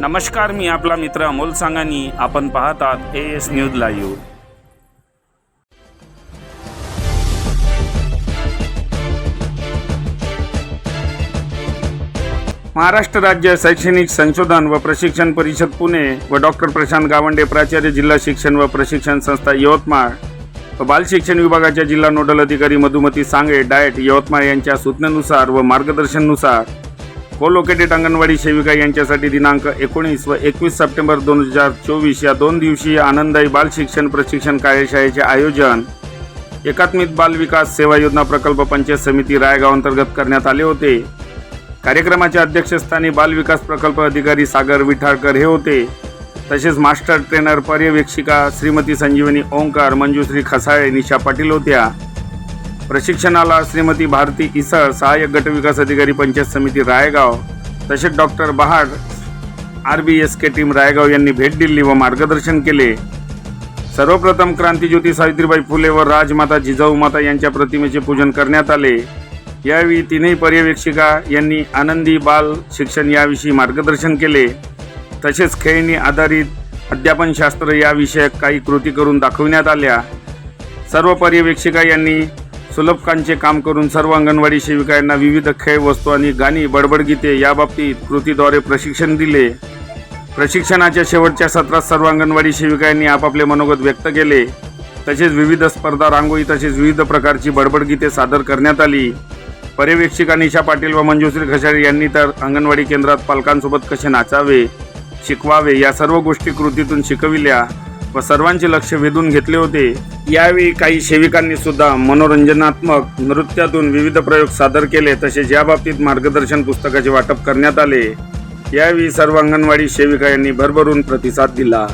नमस्कार मी आपला मित्र अमोल सांगानी. आपण पाहतात A S news live Maharashtra राज्य शैक्षणिक संशोधन व प्रशिक्षण परिषद पुणे व डॉक्टर प्रशांत गावंडे प्राचार्य जिल्हा शिक्षण व प्रशिक्षण संस्था यवतमाळ व बाल शिक्षण विभागाच्या जिल्हा नोडल अधिकारी मधुमती सांगे डाएट यवतमाळ यांच्या सूचनेनुसार व मार्गदर्शननुसार कोलोकेटेड अंगणवाडी सेविका यांच्यासाठी दिनांक एकोणीस व एकवीस सप्टेंबर दोन हजार चोवीस या दोन दिवसीय आनंददायी बाल शिक्षण प्रशिक्षण कार्यशाळेचे आयोजन एकात्मिक बाल विकास सेवा योजना प्रकल्प पंचायत समिती रायगाव अंतर्गत करण्यात आले होते. कार्यक्रमाच्या अध्यक्षस्थानी बाल विकास प्रकल्प अधिकारी सागर विठाळकर हे होते. तसेच मास्टर ट्रेनर पर्यवेक्षिका श्रीमती संजीवनी ओंकार मंजुश्री खसाळे निशा पाटील होत्या. प्रशिक्षणाला श्रीमती भारती इसळ सहाय्यक गटविकास अधिकारी पंचायत समिती रायगाव तसेच doctor Bahad R B S K team Raigaon यांनी भेट दिली व मार्गदर्शन केले. सर्वप्रथम क्रांतीज्योती सावित्रीबाई फुले व राजमाता जिजाऊ माता यांच्या प्रतिमेचे पूजन करण्यात आले. यावेळी तीनही पर्यवेक्षिका यांनी आनंदी बाल शिक्षण याविषयी मार्गदर्शन केले. तसेच खेळणी आधारित अध्यापनशास्त्र या विषयक काही कृती करून दाखविण्यात आल्या. सर्व पर्यवेक्षिका यांनी सुलभकांचे काम करून सर्व अंगणवाडी सेविकांना विविध खेळ वस्तू आणि गाणी बडबडगीते याबाबतीत कृतीद्वारे प्रशिक्षण दिले. प्रशिक्षणाच्या शेवटच्या सत्रात सर्व अंगणवाडी सेविकांनी आपापले मनोगत व्यक्त केले. तसेच विविध स्पर्धा रांगोळी तसेच विविध प्रकारची बडबड गीते सादर करण्यात आली. पर्यवेक्षिका निशा पाटील व मंजुश्री खशारी यांनी तर अंगणवाडी केंद्रात पालकांसोबत कसे नाचावे शिकवावे या सर्व गोष्टी कृतीतून शिकविल्या व सर्वांचे लक्ष वेधून घेतले होते. यावेळी काही सेविकांनी सुद्धा मनोरंजनात्मक नृत्यातून विविध प्रयोग सादर केले तसेच याबाबतीत मार्गदर्शन पुस्तकाचे वाटप करण्यात आले. यावेळी सर्व अंगणवाडी सेविका यांनी भरभरून प्रतिसाद दिला.